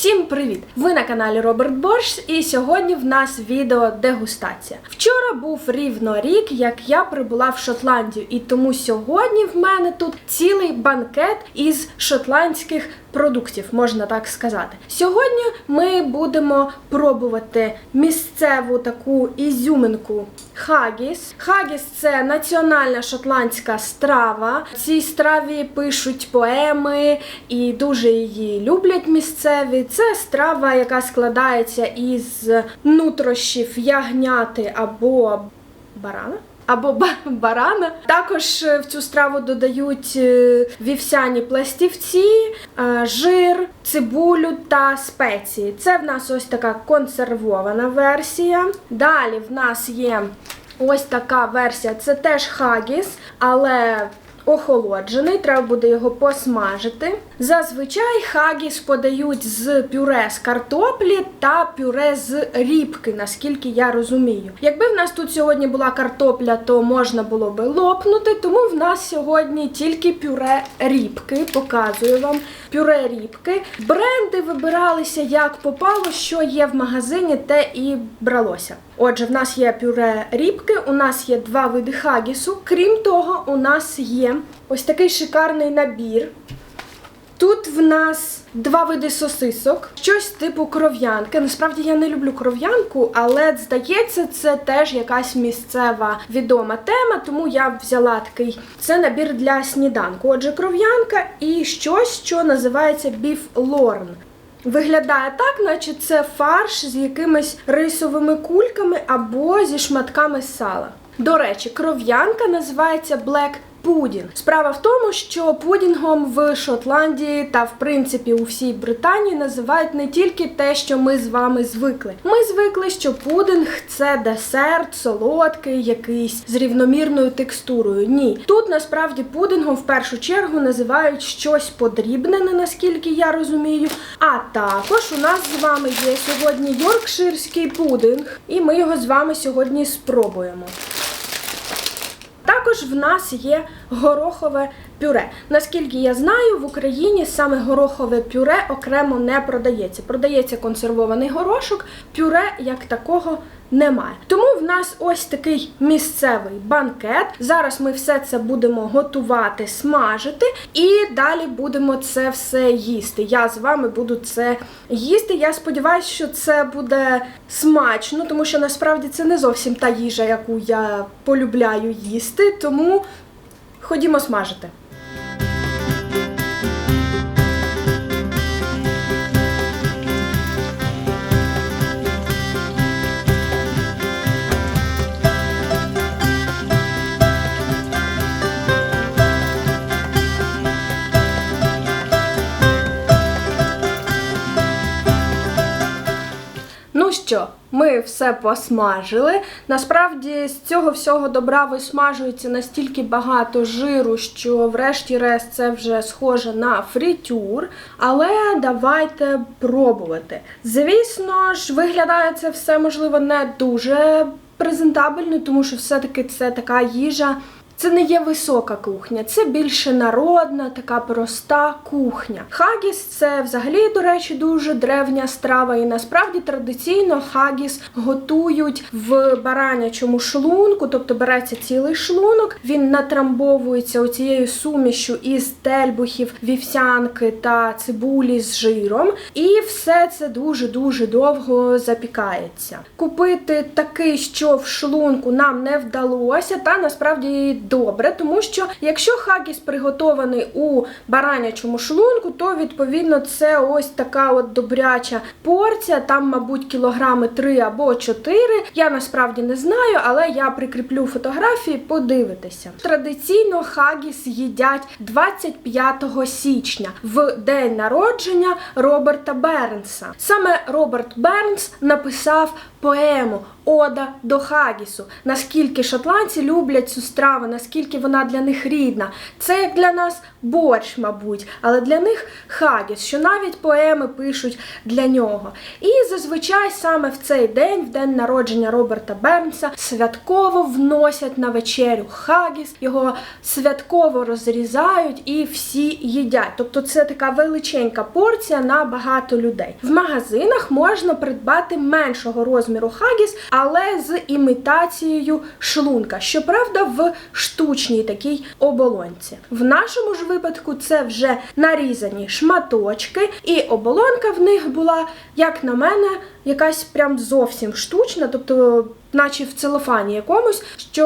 Всім привіт! Ви на каналі Роберт Борщ, і сьогодні в нас відео дегустація. Вчора був рівно рік, як я прибула в Шотландію, і тому сьогодні в мене тут цілий банкет із шотландських продуктів, можна так сказати. Сьогодні ми будемо пробувати місцеву таку ізюминку хагіс. Хагіс це національна шотландська страва. Цій страві пишуть поеми і дуже її люблять місцеві. Це страва, яка складається із нутрощів ягняти або барана. Або барана. Також е, в цю страву додають е, вівсяні пластівці, е, жир, цибулю та спеції. Це в нас ось така консервована версія. Далі в нас є ось така версія. Це теж хагіс, але охолоджений, треба буде його посмажити. Зазвичай хагіс подають з пюре з картоплі та пюре з рібки, наскільки я розумію. Якби в нас тут сьогодні була картопля, то можна було би лопнути, тому в нас сьогодні тільки пюре рібки. Показую вам пюре рібки. Бренди вибиралися як попало, що є в магазині, те і бралося. Отже, в нас є пюре рібки, у нас є два види хагісу. Крім того, у нас є ось такий шикарний набір. Тут в нас два види сосисок, щось типу кров'янки. Насправді я не люблю кров'янку, але здається, це теж якась місцева відома тема, тому я взяла такий це набір для сніданку. Отже, кров'янка і щось, що називається біф лорн. Виглядає так, наче це фарш з якимись рисовими кульками або зі шматками сала. До речі, кров'янка називається Black Pudding. Справа в тому, що пудінгом в Шотландії та в принципі у всій Британії називають не тільки те, що ми з вами звикли. Ми звикли, що пудинг це десерт, солодкий, якийсь з рівномірною текстурою. Ні, тут насправді пудингом в першу чергу називають щось подрібнене, наскільки я розумію. А також у нас з вами є сьогодні йоркширський пудинг, і ми його з вами сьогодні спробуємо. Також в нас є горохове пюре. Наскільки я знаю, в Україні саме горохове пюре окремо не продається. Продається консервований горошок, пюре як такого немає. Тому в нас ось такий місцевий банкет. Зараз ми все це будемо готувати, смажити, і далі будемо це все їсти. Я з вами буду це їсти. Я сподіваюся, що це буде смачно, тому що насправді це не зовсім та їжа, яку я полюбляю їсти. Тому ходімо смажити. Що, ми все посмажили. Насправді з цього всього добра висмажується настільки багато жиру, що врешті-решт це вже схоже на фритюр. Але давайте пробувати. Звісно ж, виглядає це все можливо не дуже презентабельно, тому що все-таки це така їжа. Це не є висока кухня, це більше народна, така проста кухня. Хагіс це взагалі, до речі, дуже древня страва, і насправді традиційно хагіс готують в баранячому шлунку, тобто береться цілий шлунок, він натрамбовується оцією сумішю із тельбухів, вівсянки та цибулі з жиром, і все це дуже-дуже довго запікається. Купити такий, що в шлунку нам не вдалося, та насправді добре, тому що якщо хагіс приготований у баранячому шлунку, то відповідно це ось така от добряча порція, там, мабуть, кілограми 3 або 4. Я насправді не знаю, але я прикріплю фотографії, подивитися. Традиційно хагіс їдять 25 січня в день народження Роберта Бернса. Саме Роберт Бернс написав поему Ода до Хагісу. Наскільки шотландці люблять цю страву, наскільки вона для них рідна. Це як для нас борщ, мабуть, але для них хагіс, що навіть поеми пишуть для нього. І зазвичай саме в цей день, в день народження Роберта Бернса, святково вносять на вечерю хагіс, його святково розрізають і всі їдять. Тобто це така величенька порція на багато людей. В магазинах можна придбати меншого розміру хагіс, але з імітацією шлунка, щоправда, в штучній такій оболонці. В нашому ж випадку це вже нарізані шматочки, і оболонка в них була, як на мене, якась прям зовсім штучна, тобто. Наче в целофані якомусь, що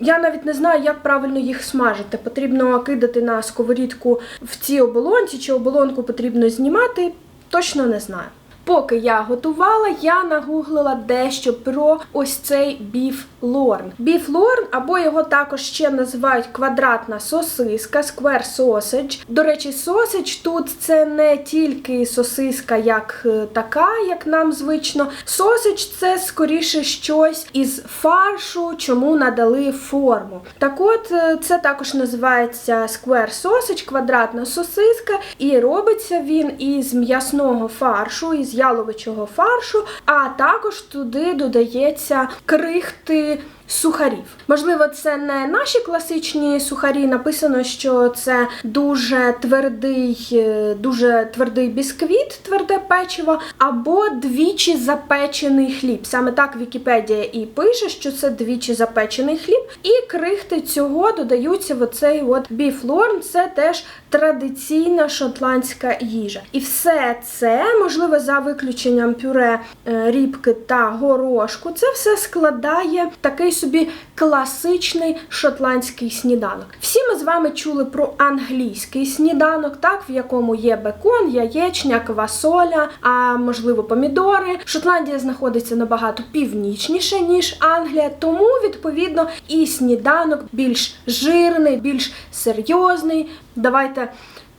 я навіть не знаю, як правильно їх смажити. Потрібно кидати на сковорідку в цій оболонці, чи оболонку потрібно знімати, точно не знаю. Поки я готувала, я нагуглила дещо про ось цей біф лорн. Біф лорн, або його також ще називають квадратна сосиска, square sausage. До речі, сосич тут це не тільки сосиска як е, така, як нам звично. Сосич це скоріше щось із фаршу, чому надали форму. Так от, е, це також називається square sausage, квадратна сосиска, і робиться він із м'ясного фаршу, із яловичого фаршу, а також туди додається крихти. Сухарів. Можливо, це не наші класичні сухарі. Написано, що це дуже твердий, е, дуже твердий бісквіт, тверде печиво, або двічі запечений хліб. Саме так Вікіпедія і пише, що це двічі запечений хліб. І крихти цього додаються в оцей от біфлорн. Це теж традиційна шотландська їжа. І все це, можливо, за виключенням пюре е, рібки та горошку, це все складає такий собі класичний шотландський сніданок. Всі ми з вами чули про англійський сніданок, так в якому є бекон, яєчня, квасоля, а можливо помідори. Шотландія знаходиться набагато північніше ніж Англія, тому відповідно і сніданок більш жирний, більш серйозний. Давайте.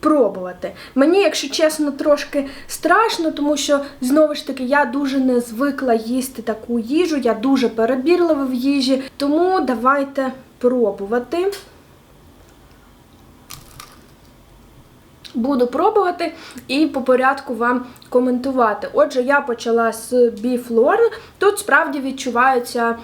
Пробувати. Мені, якщо чесно, трошки страшно, тому що знову ж таки я дуже не звикла їсти таку їжу, я дуже перебірлива в їжі. Тому давайте пробувати. Буду пробувати і по порядку вам коментувати. Отже, я почала з біфлорн. Тут справді відчуваються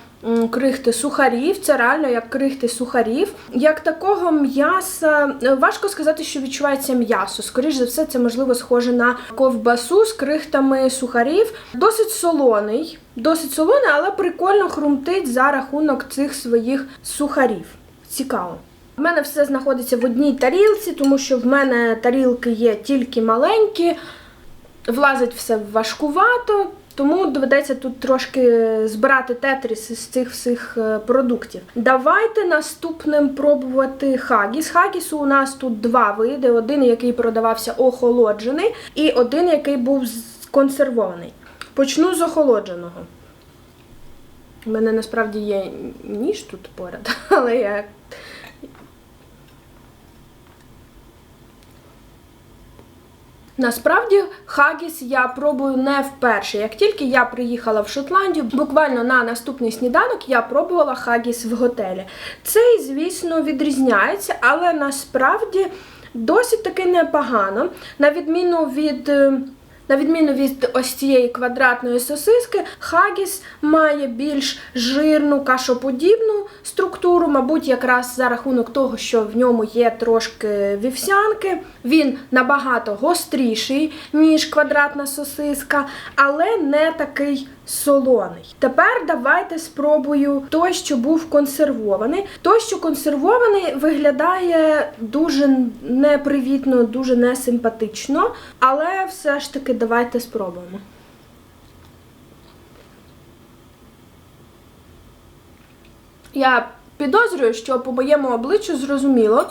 крихти сухарів, це реально як крихти сухарів. Як такого м'яса, е, важко сказати, що відчувається м'ясо. Скоріше за все, це можливо схоже на ковбасу з крихтами сухарів. Досить солоний, досить солоний, але прикольно хрумтить за рахунок цих своїх сухарів. Цікаво. У мене все знаходиться в одній тарілці, тому що в мене тарілки є тільки маленькі, влазить все важкувато, тому доведеться тут трошки збирати тетріс з цих всіх е, продуктів. Давайте наступним пробувати хагіс. Хагісу у нас тут два види: один, який продавався охолоджений, і один, який був консервований. Почну з охолодженого. У мене насправді є ніж тут поряд, але я Насправді хагіс я пробую не вперше. Як тільки я приїхала в Шотландію, буквально на наступний сніданок я пробувала хагіс в готелі. Цей, звісно, відрізняється, але насправді досить таки непогано. На відміну від. На відміну від ось цієї квадратної сосиски, хагіс має більш жирну кашоподібну структуру, мабуть, якраз за рахунок того, що в ньому є трошки вівсянки. Він набагато гостріший, ніж квадратна сосиска, але не такий солоний. Тепер давайте спробую той, що був консервований. Той, що консервований, виглядає дуже непривітно, дуже несимпатично, але все ж таки давайте спробуємо. Я підозрюю, що по моєму обличчю зрозуміло,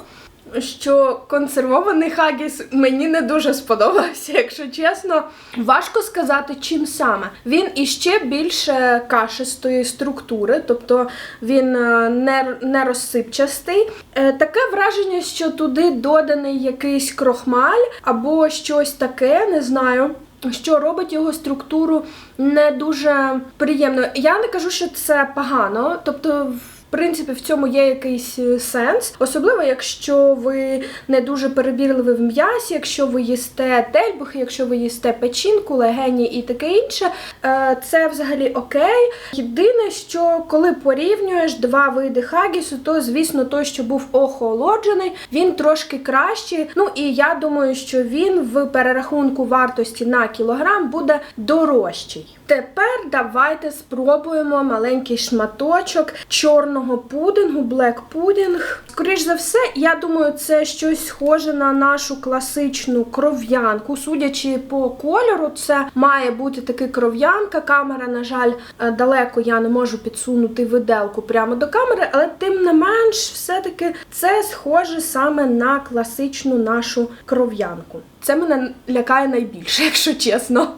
що консервований хагіс мені не дуже сподобався, якщо чесно. Важко сказати, чим саме. Він іще більше кашистої структури, тобто він е, не, не розсипчастий. Е, Таке враження, що туди доданий якийсь крохмаль або щось таке, не знаю. що робить його структуру не дуже приємною. Я не кажу, що це погано, тобто. Принципі, в цьому є якийсь е, сенс, особливо, якщо ви не дуже перебірливі в м'ясі, якщо ви їсте тельбухи, якщо ви їсте печінку, легені і таке інше, е, це взагалі окей. Єдине, що коли порівнюєш два види хагісу, то звісно той, що був охолоджений, він трошки кращий. Ну і я думаю, що він в перерахунку вартості на кілограм буде дорожчий. Тепер давайте спробуємо маленький шматочок чорного пудингу, блек пудінг. Скоріш за все, я думаю, це щось схоже на нашу класичну кров'янку. Судячи по кольору, це має бути таки кров'янка. Камера, на жаль, е, далеко я не можу підсунути виделку прямо до камери, але тим не менш, все-таки це схоже саме на класичну нашу кров'янку. Це мене лякає найбільше, якщо чесно.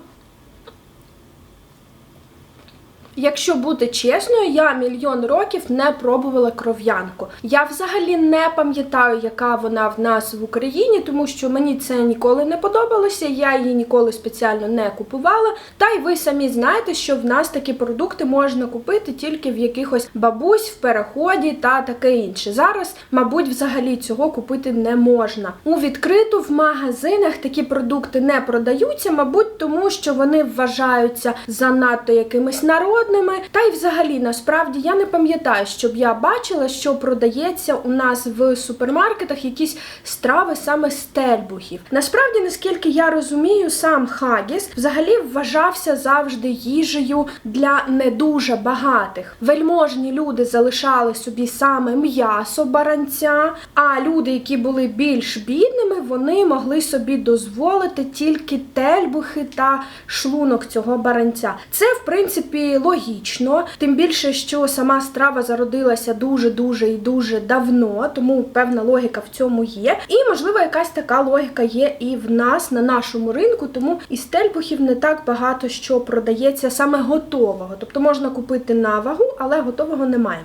Якщо бути чесною, я мільйон років не пробувала кров'янку. Я взагалі не пам'ятаю, яка вона в нас в Україні, тому що мені це ніколи не подобалося. Я її ніколи спеціально не купувала. Та й ви самі знаєте, що в нас такі продукти можна купити тільки в якихось бабусь в переході та таке інше. Зараз, мабуть, взагалі цього купити не можна. У відкриту в магазинах такі продукти не продаються, мабуть, тому що вони вважаються занадто якимись народними. Та й взагалі насправді я не пам'ятаю, щоб я бачила, що продається у нас в супермаркетах якісь страви саме з тельбухів. Насправді, наскільки я розумію, сам хагіс взагалі вважався завжди їжею для не дуже багатих. Вельможні люди залишали собі саме м'ясо баранця, а люди, які були більш бідними, вони могли собі дозволити тільки тельбухи та шлунок цього баранця. Це, в принципі, логічно, тим більше, що сама страва зародилася дуже дуже і дуже давно, тому певна логіка в цьому є. І можливо, якась така логіка є і в нас на нашому ринку, тому із тельбухів не так багато що продається саме готового. Тобто можна купити на вагу, але готового немає.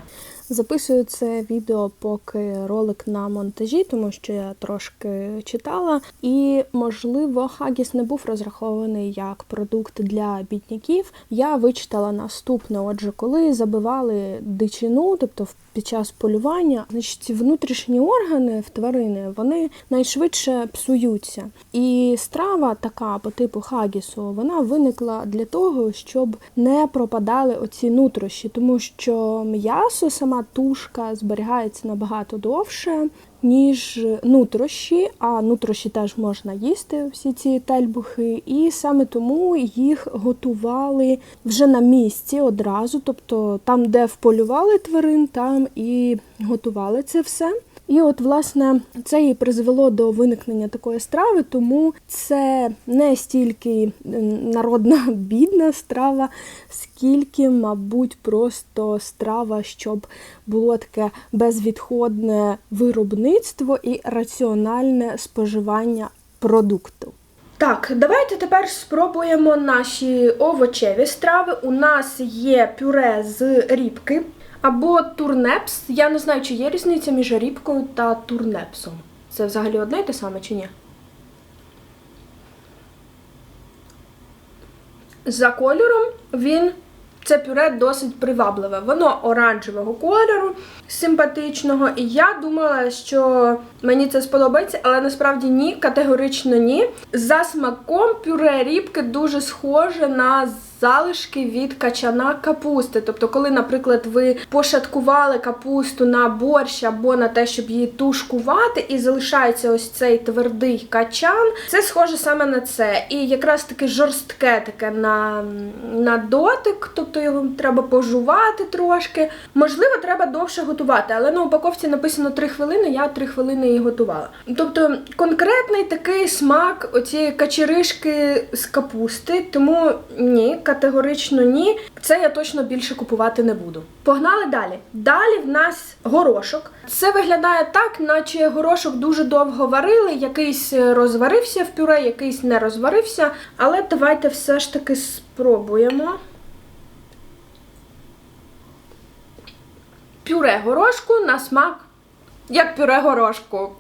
Записую це відео поки ролик на монтажі, тому що я трошки читала. І, можливо, хагіс не був розрахований як продукт для бідняків. Я вичитала наступне: отже, коли забивали дичину, тобто під час полювання, значить внутрішні органи в тварини вони найшвидше псуються. І страва така по типу хагісу, вона виникла для того, щоб не пропадали оці нутрощі, тому що м'ясо сама тушка зберігається набагато довше, ніж нутрощі, а нутрощі теж можна їсти, всі ці тельбухи, і саме тому їх готували вже на місці одразу, тобто там, де вполювали тварин, там і готували це все. І от, власне, це і призвело до виникнення такої страви, тому це не стільки народна бідна страва, скільки, мабуть, просто страва, щоб було таке безвідходне виробництво і раціональне споживання продукту. Так, давайте тепер спробуємо наші овочеві страви. У нас є пюре з рібки або турнепс. Я не знаю, чи є різниця між рібкою та турнепсом. Це взагалі одне і те саме чи ні? За кольором він це пюре досить привабливе. Воно оранжевого кольору, симпатичного. І я думала, що мені це сподобається, але насправді ні, категорично ні. За смаком пюре рібки дуже схоже на залишки від качана капусти. Тобто, коли, наприклад, ви пошаткували капусту на борщ або на те, щоб її тушкувати, і залишається ось цей твердий качан, це схоже саме на це. І якраз таке жорстке таке на, на дотик, тобто його треба пожувати трошки. Можливо, треба довше готувати, але на упаковці написано 3 хвилини, я 3 хвилини її готувала. Тобто конкретний такий смак оцієї качеришки з капусти, тому ні категорично ні. Це я точно більше купувати не буду. Погнали далі. Далі в нас горошок. Це виглядає так, наче горошок дуже довго варили, якийсь розварився в пюре, якийсь не розварився. Але давайте все ж таки спробуємо. Пюре горошку на смак, як пюре горошку.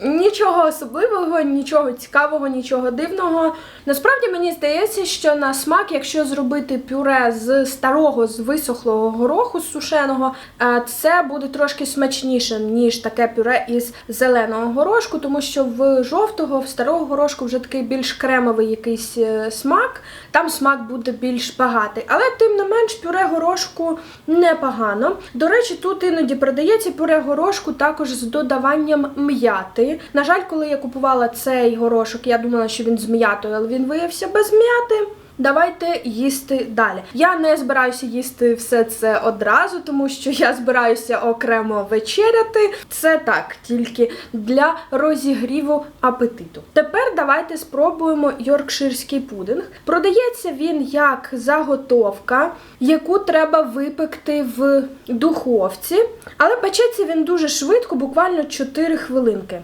Нічого особливого, нічого цікавого, нічого дивного. Насправді мені здається, що на смак, якщо зробити пюре з старого, з висохлого гороху з сушеного, е, це буде трошки смачнішим, ніж таке пюре із зеленого горошку, тому що в жовтого, в старого горошку вже такий більш кремовий якийсь е, смак, там смак буде більш багатий. Але тим не менш пюре горошку непогано. До речі, тут іноді продається пюре горошку також з додаванням м'яти. На жаль, коли я купувала цей горошок, я думала, що він з м'ятою, але він виявився без м'яти. Давайте їсти далі. Я не збираюся їсти все це одразу, тому що я збираюся окремо вечеряти. Це так, тільки для розігріву апетиту. Тепер давайте спробуємо йоркширський пудинг. Продається він як заготовка, яку треба випекти в духовці, але печеться він дуже швидко, буквально 4 хвилинки.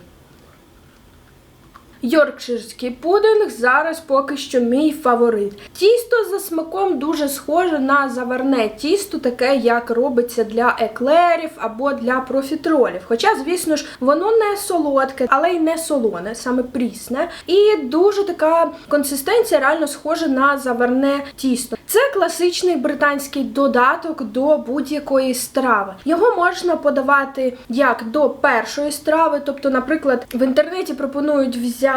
Йоркширський пудинг зараз поки що мій фаворит. Тісто за смаком дуже схоже на заварне тісто, таке як робиться для еклерів або для профітролів. Хоча, звісно ж, воно не солодке, але й не солоне, саме прісне. І дуже така консистенція реально схожа на заварне тісто. Це класичний британський додаток до будь-якої страви. Його можна подавати як до першої страви, тобто, наприклад, в інтернеті пропонують взяти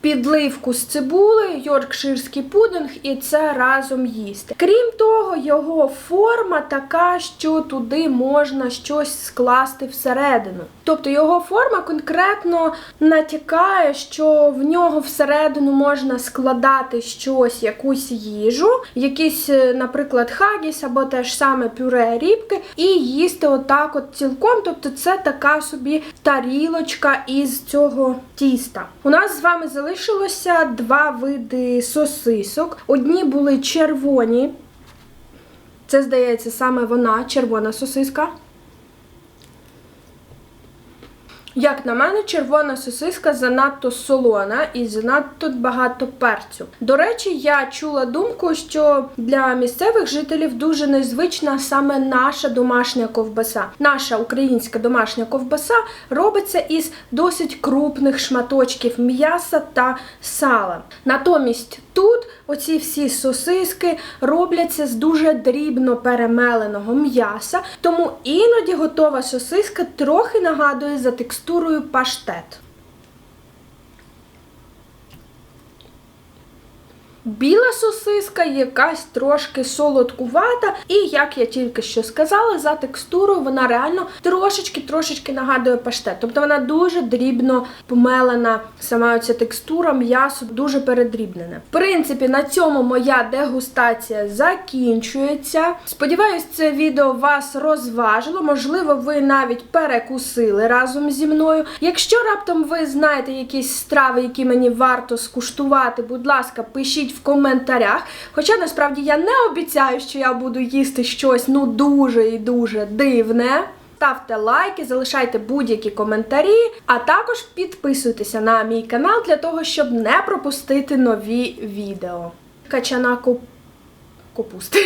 підливку з цибули, йоркширський пудинг і це разом їсти. Крім того, його форма така, що туди можна щось скласти всередину. Тобто його форма конкретно натякає, що в нього всередину можна складати щось, якусь їжу, якийсь, е, наприклад, хагіс або те ж саме пюре рібки, і їсти отак от цілком. Тобто це така собі тарілочка із цього тіста. У нас з вами залишилося два види сосисок. Одні були червоні. Це, здається, саме вона, червона сосиска. Як на мене, червона сосиска занадто солона і занадто багато перцю. До речі, я чула думку, що для місцевих жителів дуже незвична саме наша домашня ковбаса. Наша українська домашня ковбаса робиться із досить крупних шматочків м'яса та сала. Натомість тут оці всі сосиски робляться з дуже дрібно перемеленого м'яса, тому іноді готова сосиска трохи нагадує за текстурою паштет. Біла сосиска якась трошки солодкувата, і як я тільки що сказала, за текстурою вона реально трошечки-трошечки нагадує паштет. Тобто вона дуже дрібно помелена, сама ця текстура, м'ясо дуже передрібнене. В принципі, на цьому моя дегустація закінчується. Сподіваюсь, це відео вас розважило. Можливо, ви навіть перекусили разом зі мною. Якщо раптом ви знаєте якісь страви, які мені варто скуштувати, будь ласка, пишіть в коментарях. Хоча насправді я не обіцяю, що я буду їсти щось ну дуже і дуже дивне. Ставте лайки, залишайте будь-які коментарі, а також підписуйтеся на мій канал для того, щоб не пропустити нові відео. Качана коп... капусти.